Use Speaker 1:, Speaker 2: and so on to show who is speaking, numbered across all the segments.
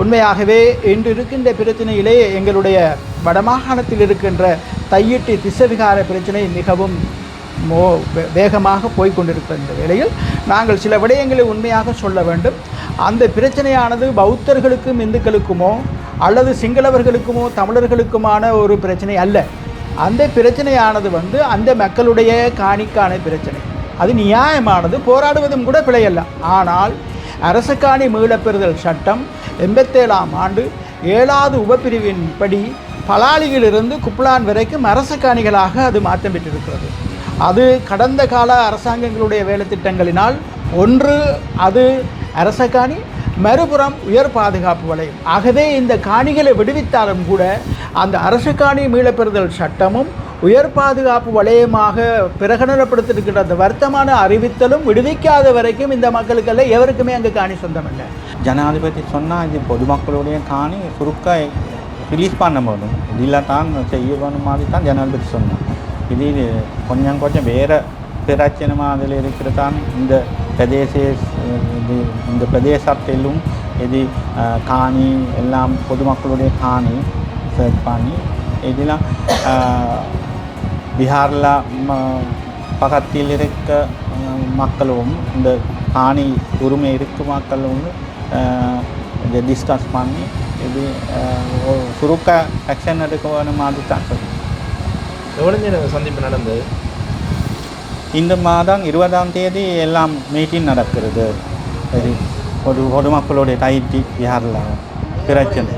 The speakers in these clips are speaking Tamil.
Speaker 1: உண்மையாகவே இன்று இருக்கின்ற பிரச்சனையிலே எங்களுடைய வடமாகாணத்தில் இருக்கின்ற தையிட்டி திசவிகார பிரச்சனை மிகவும் மோ வேகமாக போய்கொண்டிருக்கின்ற வேளையில் நாங்கள் சில விடயங்களை உண்மையாக சொல்ல வேண்டும். அந்த பிரச்சனையானது பௌத்தர்களுக்கும் இந்துக்களுக்குமோ அல்லது சிங்களவர்களுக்குமோ தமிழர்களுக்குமான ஒரு பிரச்சனை அல்ல. அந்த பிரச்சனையானது வந்து அந்த மக்களுடைய காணிக்கான பிரச்சனை. அது நியாயமானது போராடுவதும் கூட பிழையல்ல. ஆனால் அரசக்காணி மீளப்பெறுதல் சட்டம் எண்பத்தேழாம் ஆண்டு ஏழாவது உபப்பிரிவின்படி பலாலியிலிருந்து குப்லான் வரைக்கும் அரச காணிகளாக அது மாற்றம் பெற்றிருக்கிறது. அது கடந்த கால அரசாங்கங்களுடைய வேலை திட்டங்களினால் ஒன்று அது அரச காணி மறுபுறம் உயர் பாதுகாப்பு வளையம் ஆகவே இந்த காணிகளை விடுவித்தாலும் கூட அந்த அரசு காணி மீளப்பெறுதல் சட்டமும் உயர் பாதுகாப்பு வளையமாக பிரகடனப்படுத்திருக்கிற அந்த வர்த்தமான அறிவித்தலும் விடுவிக்காத வரைக்கும் இந்த மக்களுக்கெல்லாம் எவருக்குமே அங்கே காணி சொந்தமில்லை.
Speaker 2: ஜனாதிபதி சொன்னால் இது பொதுமக்களுடைய காணி சுருக்க ரிலீஸ் பண்ண போதும் இதில் தான் செய்யணும் மாதிரி தான் ஜனாதிபதி சொன்னார் இது இது கொஞ்சம் கொஞ்சம் வேறு பிரச்சனை மாதிரி இருக்கிறதான் இந்த பிரதேச இது இந்த பிரதேசத்திலும் இது காணி எல்லாம் பொதுமக்களுடைய காணி சர்ச் பண்ணி இதெல்லாம் பீகாரில் பக்கத்தில் இருக்க மக்களும் இந்த காணி உரிமை இருக்கும் மக்களும் இதை டிஸ்கஸ் பண்ணி இது சுருக்க ஆக்ஷன் எடுக்க வேணும் மாதிரி தான்
Speaker 3: எவ்வளோ சந்திப்பு நடந்தது
Speaker 2: இந்த மாதம் இருபதாம் தேதி எல்லாம் மீட்டிங் நடக்கிறது இது ஒரு பொதுமக்களுடைய டைட்டி பீகாரில் பிரச்சனை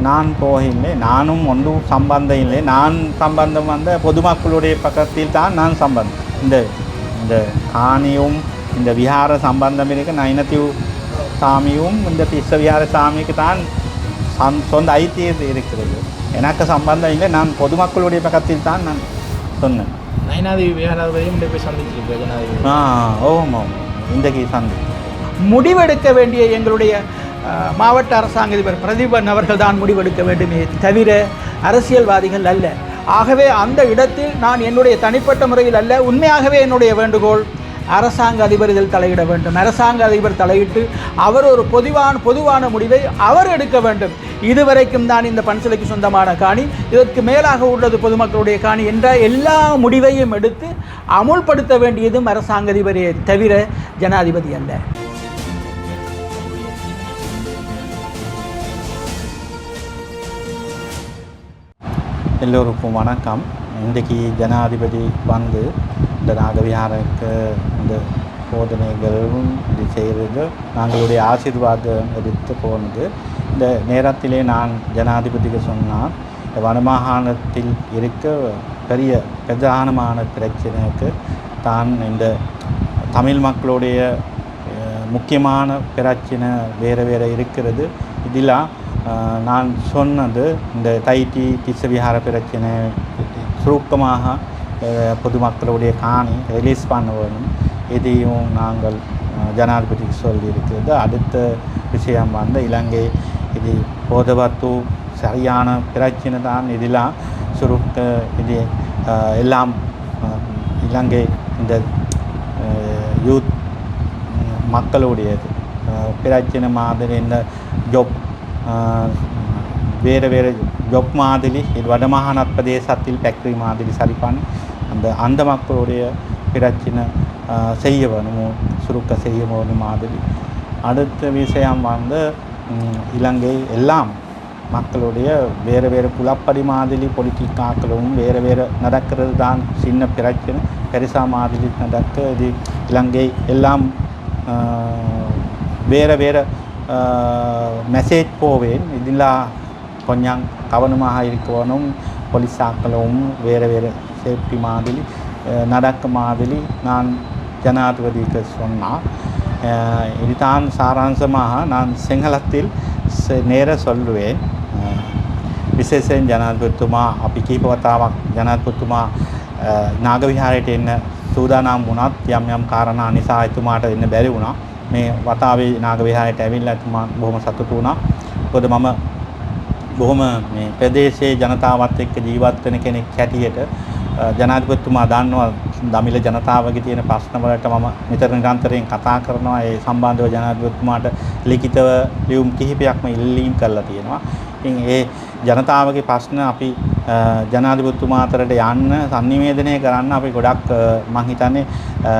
Speaker 2: நான் போகவில்லை நானும் ஒன்றும் சம்பந்தம் இல்லை நான் சம்பந்தம் வந்த பொதுமக்களுடைய பக்கத்தில் தான் நான் சம்பந்தம் இந்த இந்த காணியும் இந்த விஹார சம்பந்தம் இருக்கு நைனத்திவ் சாமியும் இந்த திஸ்ஸ விஹார சாமிக்கு தான் சந் சொந்த ஐத்தியம் இருக்கிறது. எனக்கு சம்பந்தம் இல்லை. நான் பொதுமக்களுடைய பக்கத்தில் தான் நான் சொன்னேன்.
Speaker 3: நயனாதேவி விஹாராதிபதியும் இங்கே போய் சந்திச்சிருக்கு.
Speaker 2: ஆ ஓம் ஓம். இன்றைக்கு சந்தி.
Speaker 1: முடிவெடுக்க வேண்டிய எங்களுடைய மாவட்ட அரசாங்க அதிபர் பிரதீபன் அவர்கள் தான் முடிவெடுக்க வேண்டுமே தவிர அரசியல்வாதிகள் அல்ல. ஆகவே அந்த இடத்தில் நான் என்னுடைய தனிப்பட்ட முறையில் அல்ல. உண்மையாகவே என்னுடைய வேண்டுகோள் அரசாங்க அதிபர் இதில் தலையிட வேண்டும். அரசாங்க அதிபர் தலையிட்டு அவர் ஒரு பொதுவான பொதுவான முடிவை அவர் எடுக்க வேண்டும். இதுவரைக்கும் தான் இந்த பன்சிலைக்கு சொந்தமான காணி. இதற்கு மேலாக உள்ளது பொதுமக்களுடைய காணி என்ற எல்லா முடிவையும் எடுத்து அமுல்படுத்த வேண்டியதும் அரசாங்க அதிபரே தவிர ஜனாதிபதி அல்ல.
Speaker 2: எல்லோருக்கும் வணக்கம். இன்றைக்கு ஜனாதிபதி வந்து இந்த நாகவிஹாரக்கு இந்த போதனைகளும் இது செய்கிறது நாங்களுடைய ஆசீர்வாதம் எடுத்து போனது. இந்த நேரத்திலே நான் ஜனாதிபதிக்கு சொன்னால் இந்த வனமாகாணத்தில் இருக்க பெரிய பிரதானமான பிரச்சனைக்கு தான் இந்த தமிழ் மக்களுடைய முக்கியமான பிரச்சனை வேறு வேறு இருக்கிறது. இதெல்லாம் நான் சொன்னது இந்த தைட்டி திசவிஹார பிரச்சனை சுருக்கமாக பொதுமக்களுடைய காணி ரிலீஸ் பண்ண வேணும் இதையும் நாங்கள் ஜனாதிபதிக்கு சொல்லியிருக்கிறது. அடுத்த விஷயம் வந்து இலங்கை இது போதவத்து சரியான பிரச்சனை தான் இதெல்லாம் சுருக்க இது எல்லாம் இலங்கை இந்த யூத் மக்களுடையது. பிரச்சனை மாதிரி இந்த ஜொப் வேறு வேறு ஜொப் மாதிரி இது வடமாகாண பிரதேசத்தில் ஃபேக்ட்ரி மாதிரி சரி பண்ணி அந்த அந்த மக்களுடைய பிரச்சனை செய்ய வேணும் சுருக்க செய்ய வேணும் மாதிரி. அடுத்த விஷயம் வந்து இலங்கை எல்லாம் மக்களுடைய வேறு வேறு குலப்படி மாதிரி பொலிட்டிக்காக்களும் வேறு வேறு நடக்கிறது தான் சின்ன பிரச்சனை. பெருசா மாதிரி நடக்க இது இலங்கை எல்லாம் வேறு வேறு மெசேஜ் போவேன். இதெல்லாம் கொஞ்சம் கவனமாக இருக்கணும் போலீஸாக்களும் வேறு வேறு சேஃப்டி மாதிரி நடக்க மாதிரி நான் ஜனாதிபதிக்கு சொன்னால் இதுதான் சாராம்சமாக நான் சிங்களத்தில் நேர சொல்லுவேன் විශේෂයෙන් ජනාධිපතිතුමා අපි කීප වතාවක් ජනාධිපතිතුමා නාගවිහාරයට එන්න සූදානම් වුණත් යම් යම් කාරණා නිසා එතුමාට එන්න බැරි වුණා. මේ වතාවේ නාගවිහාරයට ඇවිල්ලා එතුමා බොහොම සතුටු වුණා. මොකද මම බොහොම මේ ප්‍රදේශයේ ජනතාවත් එක්ක ජීවත් වෙන කෙනෙක් හැටියට අ, ජනාධිපතිතුමා දන්නවා දමිල ජනතාවගේ තියෙන ප්‍රශ්නවලට මම නිතර නිරන්තරයෙන් කතා කරනවා ඒ සම්බන්ධව ජනාධිපතිතුමාට ලිඛිතව ලියුම් කිහිපයක්ම ඉල්ලීම් කරලා තියෙනවා. ඉතින් ඒ ජනතාවගේ ප්‍රශ්න අපි අ, ජනාධිපතිතුමා අතරට යන්න sannivedanaya කරන්න අපි ගොඩක් අ, මං හිතන්නේ අ,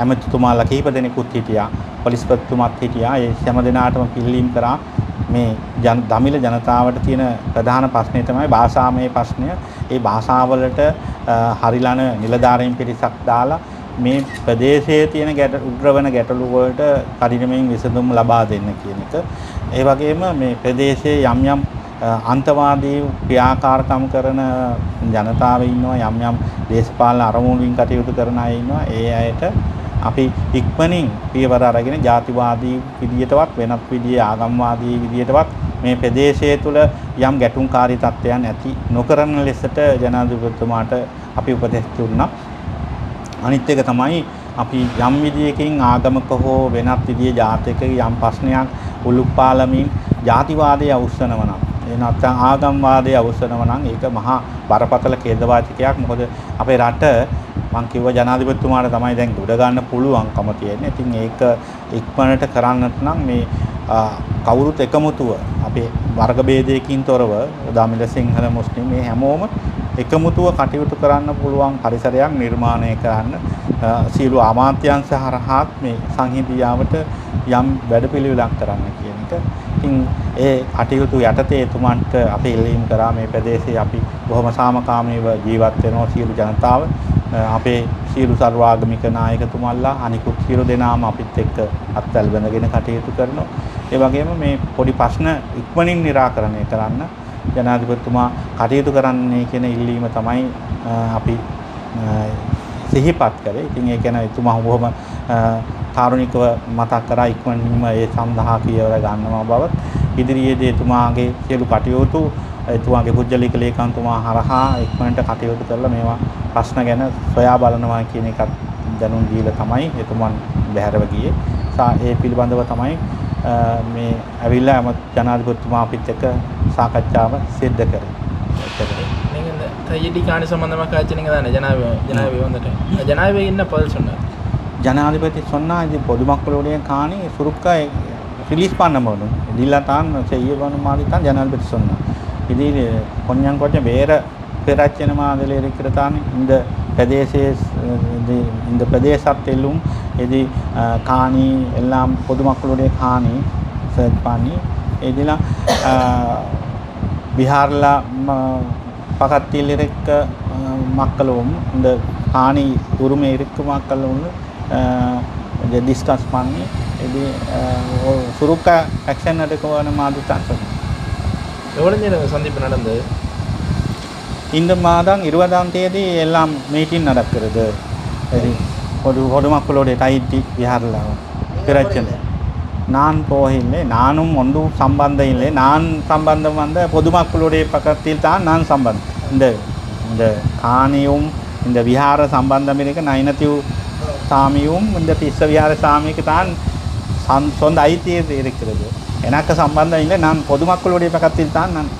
Speaker 2: ඇමතිතුමාලා කිහිප දෙනෙකුත් හිටියා. පොලිස්පතිතුමත් හිටියා. ඒ හැම දෙනාටම පිල්ලීම් කරා මේ ජන දමිළ ජනතාවට තියෙන ප්‍රධාන ප්‍රශ්නය තමයි භාෂාමය ප්‍රශ්නය. ඒ භාෂාවලට අ, හරිලන නිලධාරීන් පිරිසක් දාලා මේ ප්‍රදේශයේ තියෙන ගැට උග්‍රවන ගැටලු වලට කඩිනමින් විසඳුම් ලබා දෙන්න කියන එක. ඒ වගේම මේ ප්‍රදේශයේ යම් යම් අ, අන්තවාදී ක්‍රියාකාරකම් කරන ජනතාව ඉන්නවා යම් යම් දේශපාලන අරමුණුලින් කටයුතු කරන අය ඉන්නවා. ඒ අයට අපි ඉක්මනින් පියවර අරගෙන ජාතිවාදී විදියටවත් වෙනත් විදියේ ආගම්වාදී විදියටවත් මේ ප්‍රදේශය තුළ යම් ගැටුම්කාරී තත්ත්වයන් ඇති නොකරන ලෙසට ජනාධිපතිතුමාට අපි උපදෙස් දුන්නා. අනිත් එක තමයි අපි යම් විදියකින් ආගමක හෝ වෙනත් විදියේ ජාතක යම් ප්‍රශ්නයක් උලුප්පාලමින් ජාතිවාදයේ අවුස්සනව නම් ඒ නැත්නම් ආගම්වාදයේ අවුස්සනව නම් ඒක මහා බරපතල ඛේදවාචකයක් මොකද අපේ රට මං කිව්ව ජනාධිපතිතුමාට තමයි දැන් උඩ ගන්න පුළුවන්කම තියෙන්නේ. ඉතින් ඒක ඉක්මනට කරන්නට නම් මේ ආ, කවුරුත් එකමුතුව අපේ වර්ග ભેදයකින් තොරව දමිළ සිංහල මුස්ලිම් මේ හැමෝම එකමුතුව කටයුතු කරන්න පුළුවන් පරිසරයක් නිර්මාණය කරන්න අ, සියලු අමාත්‍යංශ හරහාත් මේ සංහිඳියාවට යම් වැඩපිළිවෙලක් කරන්න කියන එක. ඉතින් ඒ කටයුතු යටතේ එතුමන්ට අපි ඉල්ලීම් කරා මේ ප්‍රදේශයේ අපි බොහොම සාමකාමීව ජීවත් වෙනවා සියලු ජනතාව. අ, අපේ සියලු සර්වාගමික නායකතුමන්ලා අනිකුත් සියලු දෙනාම අපිත් එක්ක අත්වැල් බැඳගෙන කටයුතු කරනවා. ඒ වගේම මේ පොඩි ප්‍රශ්න ඉක්මනින් निराකරණය කරන්න ජනාධිපතිතුමා කටයුතු කරන්නේ කියන ඉල්ලීම තමයි අ, අපි අ, සිහිපත් කරේ. ඉතින් ඒ කියන එතුමා බොහොම අ, කාරුණිකව මතක් කරා ඉක්මනින්ම ඒ සඳහා පියවර ගන්නවා බව. ඉදිරියේදී එතුමාගේ සියලු කටයුතු එතුමාගේ පුජ්‍යලික ලේකම්තුමා හරහා ඉක්මනට කටයුතු කරලා මේවා ප්‍රශ්න ගැන සොයා බලනවා කියන එකත් දැනුම් දීලා තමයි එතුමන් බැහැරව ගියේ. සා ඒ පිළිබඳව තමයි අ, මේ ඇවිල්ලා එම ජනාධිපතිතුමා අපිත් එක්ක සාකච්ඡාව සිද්ධ කරේ. එතකොට
Speaker 3: நீங்கள் இந்த தையடி காணி சம்பந்தமாக காய்ச்சினீங்க தானே ஜனாபி ஜனாபி வந்துட்டு ஜனாபி என்ன பதில் சொன்னார்
Speaker 2: ஜனாதிபதி சொன்னா இது பொதுமக்களுடைய காணி சுருக்க ரிலீஸ் பண்ண வேணும் இதெல்லாம் தான் செய்ய வேணும் மாதிரி தான் ஜனாதிபதி சொன்னார் இதில் கொஞ்சம் கொஞ்சம் வேறு பிரச்சனை மாதிரி இருக்கிறதான் இந்த பிரதேச இது இந்த பிரதேசத்திலும் இது காணி எல்லாம் பொதுமக்களுடைய காணி சர்ச் பண்ணி இதெல்லாம் பீகாரில் பக்கத்தில் இருக்க மக்களும் இந்த காணி உரிமை இருக்க மக்களும் டிஸ்கஸ் பண்ணி இது சுருக்க ஆக்ஷன் எடுக்க வேணும் மாதிரி தான் சொல்லுங்கள்
Speaker 3: எவ்வளோ நேரம் சந்திப்பு நடந்தது
Speaker 2: இந்த மாதம் இருபதாம் தேதி எல்லாம் மீட்டிங் நடக்கிறது. சரி. ஒரு பொதுமக்களுடைய டைட்டி விஹாரில் பிரச்சனை. நான் போகவில்லை. நானும் ஒன்றும் சம்பந்தம் இல்லை. நான் சம்பந்தம் வந்த பொதுமக்களுடைய பக்கத்தில் தான் நான் சம்பந்தம். இந்த இந்த காணியும் இந்த விஹார சம்பந்தம் இருக்க. நைனத்திவ் சாமியும் இந்த விஹார சாமிக்கு தான் சந் சொந்த ஐத்தியம் இருக்கிறது. எனக்கு சம்பந்தம் இல்லை. நான் பொதுமக்களுடைய பக்கத்தில் தான் நான்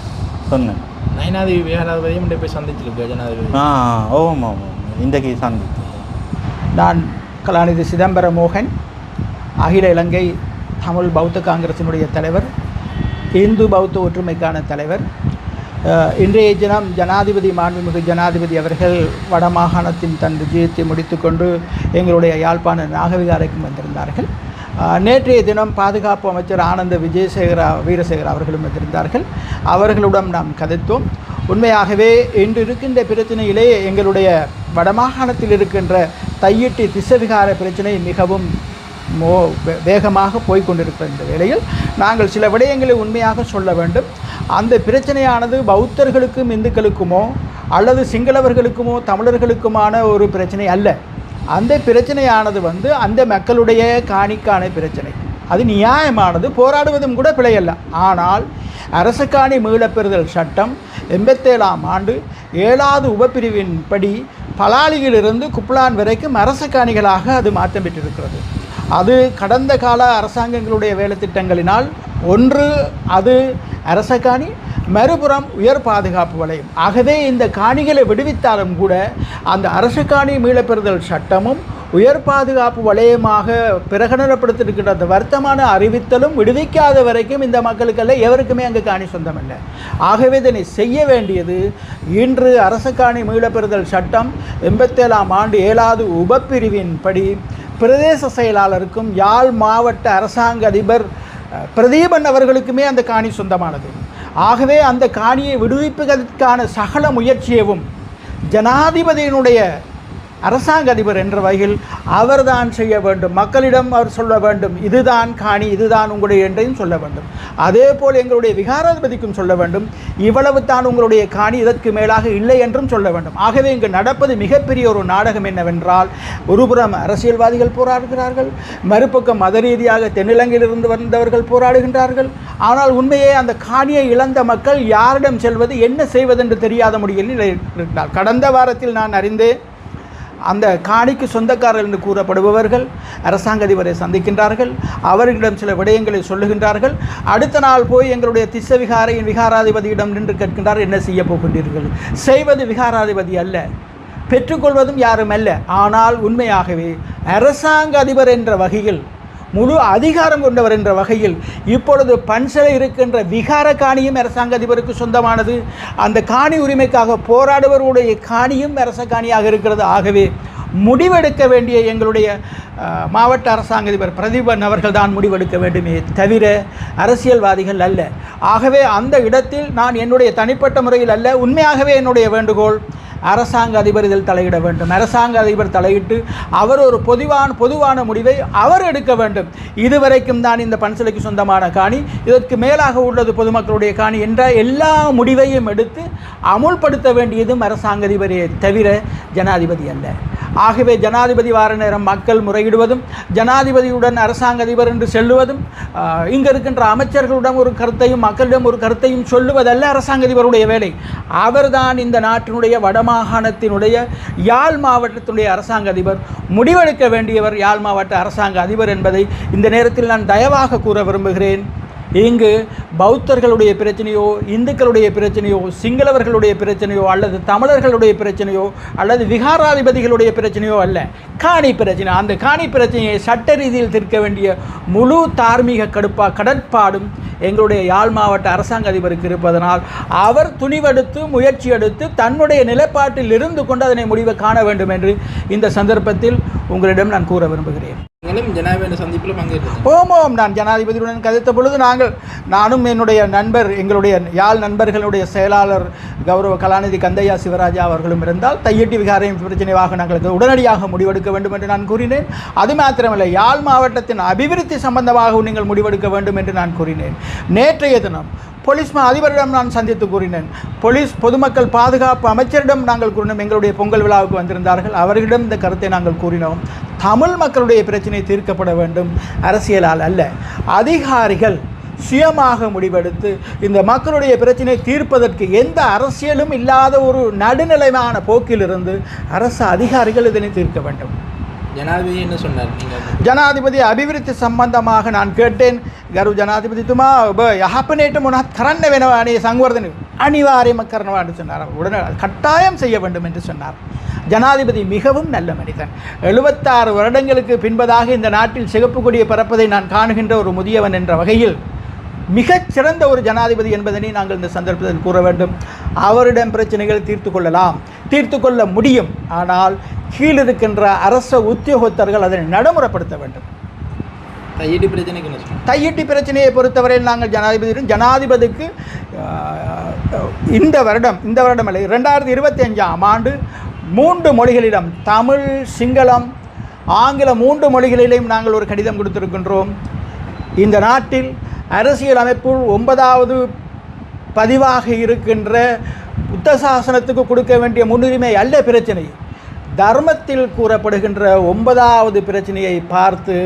Speaker 2: சொன்னேன்.
Speaker 3: நயனாதேவி விகாராதிபதியும் போய் சந்திச்சிருக்கு ஜனாதிபதி
Speaker 2: ஆ ஓம் ஓம் ஓம். இன்றைக்கு சந்தித்தோம்.
Speaker 1: நான் கலாநிதி சிதம்பர மோகன் அகில இலங்கை தமிழ் பௌத்த காங்கிரசினுடைய தலைவர் இந்து பௌத்த ஒற்றுமைக்கான தலைவர். இன்றைய தினம் ஜனாதிபதி மாண்புமிகு ஜனாதிபதி அவர்கள் வடமாகாணத்தின் தன் விஜயத்தை முடித்துக்கொண்டு எங்களுடைய யாழ்ப்பாண நாகவிகாரைக்கும் வந்திருந்தார்கள். நேற்றைய தினம் பாதுகாப்பு அமைச்சர் ஆனந்த விஜயசேகரா வீரசேகர் அவர்களும் வந்திருந்தார்கள். அவர்களுடன் நாம் கதைத்தோம். உண்மையாகவே இன்று இருக்கின்ற பிரச்சனையிலே எங்களுடைய வடமாகாணத்தில் இருக்கின்ற தையிட்டி திசவிகார பிரச்சனை மிகவும் மோ வே- வேகமாக போய்கொண்டிருக்கிற இந்த வேளையில் நாங்கள் சில விடயங்களை உண்மையாக சொல்ல வேண்டும். அந்த பிரச்சனையானது பௌத்தர்களுக்கும் இந்துக்களுக்குமோ அல்லது சிங்களவர்களுக்குமோ தமிழர்களுக்குமான ஒரு பிரச்சனை அல்ல. அந்த பிரச்சனையானது வந்து அந்த மக்களுடைய காணிக்கான பிரச்சனை. அது நியாயமானது போராடுவதும் கூட பிழையல்ல. ஆனால் அரசுக்காணி மீளப்பெறுதல் சட்டம் எண்பத்தேழாம் ஆண்டு ஏழாவது உபப்பிரிவின்படி பலாலியிலிருந்து குப்லான் வரைக்கும் அரசு காணிகளாக அது மாற்றம் பெற்றிருக்கிறது. அது கடந்த கால அரசாங்கங்களுடைய வேலைத்திட்டங்களினால் ஒன்று அது அரச காணி மறுபுறம் உயர் பாதுகாப்பு வளையம். ஆகவே இந்த காணிகளை விடுவித்தாலும் கூட அந்த அரசு காணி மீளப்பெறுதல் சட்டமும் உயர் பாதுகாப்பு வளையமாக பிரகடனப்படுத்தியிருக்கிற அந்த வர்த்தமான அறிவித்தலும் விடுவிக்காத வரைக்கும் இந்த மக்களுக்கெல்லாம் எவருக்குமே அங்கு காணி சொந்தமில்லை. ஆகவே இதனை செய்ய வேண்டியது இன்று அரசு காணி மீளப்பெறுதல் சட்டம் எண்பத்தேழாம் ஆண்டு ஏழாவது உபப்பிரிவின்படி பிரதேச செயலாளருக்கும் யாழ் மாவட்ட அரசாங்க அதிபர் பிரதீபன் அவர்களுக்குமே அந்த காணி சொந்தமானது. ஆகவே அந்த காணியை விடுவிப்பதற்கான சகல முயற்சியவும் ஜனாதிபதியினுடைய அரசாங்க அதிபர் என்ற வகையில் அவர்தான் செய்ய வேண்டும். மக்களிடம் அவர் சொல்ல வேண்டும். இதுதான் காணி இதுதான் உங்களுடைய என்றையும் சொல்ல வேண்டும். அதே போல் எங்களுடைய விகாராதிபதிக்கும் சொல்ல வேண்டும். இவ்வளவு தான் உங்களுடைய காணி இதற்கு மேலாக இல்லை என்றும் சொல்ல வேண்டும். ஆகவே இங்கு நடப்பது மிகப்பெரிய ஒரு நாடகம் என்னவென்றால் ஒருபுறம் அரசியல்வாதிகள் போராடுகிறார்கள் மறுபக்கம் மத ரீதியாக தென்னிலங்கையிலிருந்து வந்தவர்கள் போராடுகின்றார்கள். ஆனால் உண்மையே அந்த காணியை இழந்த மக்கள் யாரிடம் செல்வது என்ன செய்வதென்று தெரியாத முடியல இருக்கிறார் கடந்த வாரத்தில் நான் அறிந்தேன் அந்த காணிக்கு சொந்தக்காரர் என்று கூறப்படுபவர்கள் அரசாங்க அதிபரை சந்திக்கின்றார்கள். அவர்களிடம் சில விடயங்களை சொல்லுகின்றார்கள். அடுத்த நாள் போய் எங்களுடைய திச விகாரையின் விகாராதிபதியிடம் நின்று கேட்கின்றார் என்ன செய்ய போகின்றீர்கள்? செய்வது விகாராதிபதி அல்ல பெற்றுக்கொள்வதும் யாரும் அல்ல. ஆனால் உண்மையாகவே அரசாங்க அதிபர் என்ற வகையில் முழு அதிகாரம் கொண்டவர் என்ற வகையில் இப்பொழுது பன்சலை இருக்கின்ற விகார காணியும் அரசாங்க அதிபருக்கு சொந்தமானது. அந்த காணி உரிமைக்காக போராடுவருடைய காணியும் அரச காணியாக இருக்கிறது. ஆகவே முடிவெடுக்க வேண்டிய எங்களுடைய மாவட்ட அரசாங்க அதிபர் பிரதீபன் அவர்கள் தான் முடிவெடுக்க வேண்டுமே தவிர அரசியல்வாதிகள் அல்ல. ஆகவே அந்த இடத்தில் நான் என்னுடைய தனிப்பட்ட முறையில் அல்ல. உண்மையாகவே என்னுடைய வேண்டுகோள் அரசாங்க அதிபர் இதில் தலையிட வேண்டும். அரசாங்க அதிபர் தலையிட்டு அவர் ஒரு பொதுவான பொதுவான முடிவை அவர் எடுக்க வேண்டும். இதுவரைக்கும் தான் இந்த பன்சிலைக்கு சொந்தமான காணி. இதற்கு மேலாக உள்ளது பொதுமக்களுடைய காணி என்ற எல்லா முடிவையும் எடுத்து அமுல்படுத்த வேண்டியதும் அரசாங்க அதிபரே தவிர ஜனாதிபதி அல்ல. ஆகவே ஜனாதிபதி வார நேரம் மக்கள் முறையிடுவதும் ஜனாதிபதியுடன் அரசாங்க அதிபர் என்று செல்லுவதும் இங்கே இருக்கின்ற அமைச்சர்களுடன் ஒரு கருத்தையும் மக்களிடம் ஒரு கருத்தையும் சொல்லுவதல்ல அரசாங்க அதிபருடைய வேலை. அவர்தான் இந்த நாட்டினுடைய வடமாகாணத்தினுடைய யாழ் மாவட்டத்தினுடைய அரசாங்க அதிபர். முடிவெடுக்க வேண்டியவர் யாழ் மாவட்ட அரசாங்க அதிபர் என்பதை இந்த நேரத்தில் நான் தயவாக கூற விரும்புகிறேன். இங்கு பௌத்தர்களுடைய பிரச்சனையோ இந்துக்களுடைய பிரச்சனையோ சிங்களவர்களுடைய பிரச்சனையோ அல்லது தமிழர்களுடைய பிரச்சனையோ அல்லது விகாராதிபதிகளுடைய பிரச்சனையோ அல்ல. காணி பிரச்சனை. அந்த காணி பிரச்சனையை சட்ட ரீதியில் தீர்க்க வேண்டிய முழு தார்மீக கடுப்பா கடற்பாடும் எங்களுடைய யாழ் மாவட்ட அரசாங்க அதிபருக்கு இருப்பதனால் அவர் துணிவெடுத்து முயற்சி எடுத்து தன்னுடைய நிலைப்பாட்டில் இருந்து கொண்டு அதனை முடிவை காண வேண்டும் என்று இந்த சந்தர்ப்பத்தில் உங்களிடம் நான் கூற விரும்புகிறேன்.
Speaker 3: நீங்களும் ஜனாதிபதி சந்திப்பில் பங்கேற்க
Speaker 1: ஓம் நான் ஜனாதிபதியுடன் கதைத்த பொழுது நாங்கள் நானும் என்னுடைய நண்பர் எங்களுடைய யாழ் நண்பர்களுடைய செயலாளர் கௌரவ கலாநிதி கந்தையா சிவராஜா அவர்களும் இருந்தால் தையட்டி விகாரையும் பிரச்சனையாக நாங்கள் உடனடியாக முடிவெடுக்க வேண்டும் என்று நான் கூறினேன். அது மாத்திரமில்லை யாழ் மாவட்டத்தின் அபிவிருத்தி சம்பந்தமாகவும் நீங்கள் முடிவெடுக்க வேண்டும் என்று நான் கூறினேன். நேற்றைய தினம் போலீஸ் மா அதிபரிடம் நான் சந்தித்து கூறினேன். போலீஸ் பொதுமக்கள் பாதுகாப்பு அமைச்சரிடம் நாங்கள் கூறினோம். எங்களுடைய பொங்கல் விழாவுக்கு வந்திருந்தார்கள். அவர்களிடம் இந்த கருத்தை நாங்கள் கூறினோம். தமிழ் மக்களுடைய பிரச்சனை தீர்க்கப்பட வேண்டும். அரசியலால் அல்ல. அதிகாரிகள் சுயமாக முடிவெடுத்து இந்த மக்களுடைய பிரச்சனை தீர்ப்பதற்கு எந்த அரசியலும் இல்லாத ஒரு நடுநிலைமான போக்கிலிருந்து அரசு அதிகாரிகள் இதனை தீர்க்க வேண்டும்.
Speaker 3: ஜனாதிபதி என்ன சொன்னார்? ஜனாதிபதி
Speaker 1: ජනාධිපති අභිවිෘති සම්බන්ධමාහ නන් කෙට්ටෙන් ගරු ජනාතිපතිතුමා ඔබ යහපනයට මොනත් அணிய වෙනවානේ සංවර්ධන அனிவாரியம என்று சொன்னார். உடனே கட்டாயம் செய்ய வேண்டும் என்று சொன்னார். ஜனாதிபதி மிகவும் நல்ல மனிதன். எழுபத்தாறு வருடங்களுக்கு பின்பதாக இந்த நாட்டில் சிகப்பு கொடியை பறப்பதை நான் காணுகின்ற ஒரு முதியவன் என்ற வகையில் மிகச் சிறந்த ஒரு ஜனாதிபதி என்பதனை நாங்கள் இந்த சந்தர்ப்பத்தில் கூற வேண்டும். அவரிடம் பிரச்சனைகள் தீர்த்து கொள்ளலாம். தீர்த்து கொள்ள முடியும். ஆனால் கீழிருக்கின்ற அரச உத்தியோகத்தர்கள் அதனை நடைமுறைப்படுத்த வேண்டும்.
Speaker 3: தையடி பிரச்சனைக்கு
Speaker 1: தையிட்டி பிரச்சனையை பொறுத்தவரையில் நாங்கள் ஜனாதிபதியிடம் ஜனாதிபதிக்கு இந்த வருடம் இந்த வருடம் இல்லை ரெண்டாயிரத்தி இருபத்தி அஞ்சாம் ஆண்டு மூன்று மொழிகளிடம் தமிழ் சிங்களம் ஆங்கில மூன்று மொழிகளிலும் நாங்கள் ஒரு கடிதம் கொடுத்திருக்கின்றோம். இந்த நாட்டில் அரசியல் அமைப்புள் ஒன்பதாவது பதிவாக இருக்கின்ற புத்த சாசனத்துக்கு கொடுக்க வேண்டிய முன்னுரிமை அல்ல பிரச்சனை. தர்மத்தில் கூறப்படுகின்ற ஒன்பதாவது பிரச்சனையை பார்த்து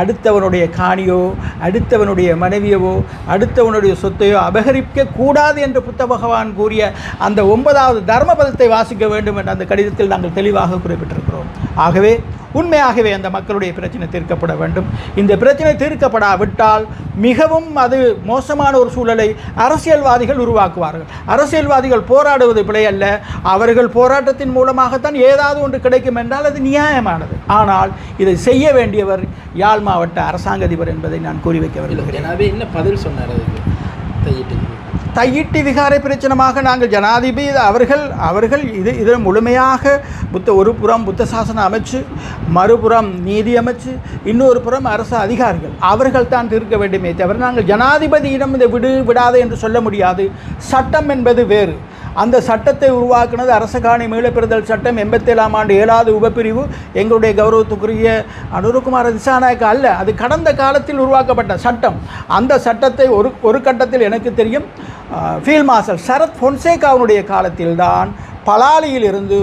Speaker 1: அடுத்தவனுடைய காணியோ அடுத்தவனுடைய மனைவியவோ அடுத்தவனுடைய சொத்தையோ அபகரிக்க கூடாது என்று புத்த பகவான் கூறிய அந்த ஒன்பதாவது தர்ம பதத்தை வாசிக்க வேண்டும் என்ற அந்த கடிதத்தில் நாங்கள் தெளிவாக குறிப்பிட்டிருக்கிறோம். ஆகவே உண்மையாகவே அந்த மக்களுடைய பிரச்சனை தீர்க்கப்பட வேண்டும். இந்த பிரச்சனை தீர்க்கப்படாவிட்டால் மிகவும் அது மோசமான ஒரு சூழலை அரசியல்வாதிகள் உருவாக்குவார்கள். அரசியல்வாதிகள் போராடுவது பிழை அல்ல அவர்கள் போராட்டத்தின் மூலமாகத்தான் ஏதாவது ஒன்று கிடைக்கும் என்றால் அது நியாயமானது. ஆனால் இதை செய்ய வேண்டியவர் யாழ் மாவட்ட அரசாங்க அதிபர் என்பதை நான் கூறி வைக்க விரும்புகிறேன்.
Speaker 3: ஜனாவே என்ன பதில் சொன்னார் தையிட்டி
Speaker 1: விகாரை பிரச்சனமாக நாங்கள் ஜனாதிபதி அவர்கள் அவர்கள் இது இதில் முழுமையாக புத்த ஒரு புறம் புத்த சாசன அமைச்சு மறுபுறம் நீதி அமைச்சு இன்னொரு புறம் அரசு அதிகாரிகள். அவர்கள் தான் தீர்க்க வேண்டுமே தவிர நாங்கள் ஜனாதிபதியிடம் இதை விடு விடாது என்று சொல்ல முடியாது. சட்டம் என்பது வேறு. அந்த சட்டத்தை உருவாக்குனது அரசகாணி மீளப்பெறுதல் சட்டம் எண்பத்தேழாம் ஆண்டு ஏழாவது உபப்பிரிவு. எங்களுடைய கௌரவத்துக்குரிய அனுருகுமார திசாநாயக்க அல்ல அது கடந்த காலத்தில் உருவாக்கப்பட்ட சட்டம். அந்த சட்டத்தை ஒரு ஒரு கட்டத்தில் எனக்கு தெரியும். ஃபீல்ட் மார்ஷல் சரத் பொன்சேகாவுடைய காலத்தில்தான் பலாலியில் இருந்து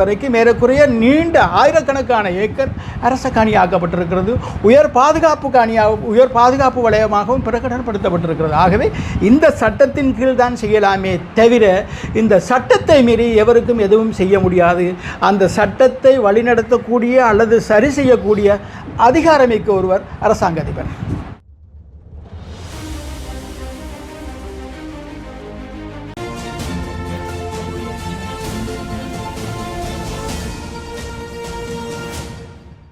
Speaker 1: வரைக்கும் ஏறக்குறைய நீண்ட ஆயிரக்கணக்கான ஏக்கர் அரச காணியாக்கப்பட்டிருக்கிறது. உயர் பாதுகாப்பு காணியாக உயர் பாதுகாப்பு வலயமாகவும் பிரகடனப்படுத்தப்பட்டிருக்கிறது. ஆகவே இந்த சட்டத்தின் கீழ் தான் செய்யலாமே தவிர இந்த சட்டத்தை மீறி எவருக்கும் எதுவும் செய்ய முடியாது. அந்த சட்டத்தை வழிநடத்தக்கூடிய அல்லது சரி செய்யக்கூடிய அதிகாரமிக்க ஒருவர் அரசாங்க அதிபர்.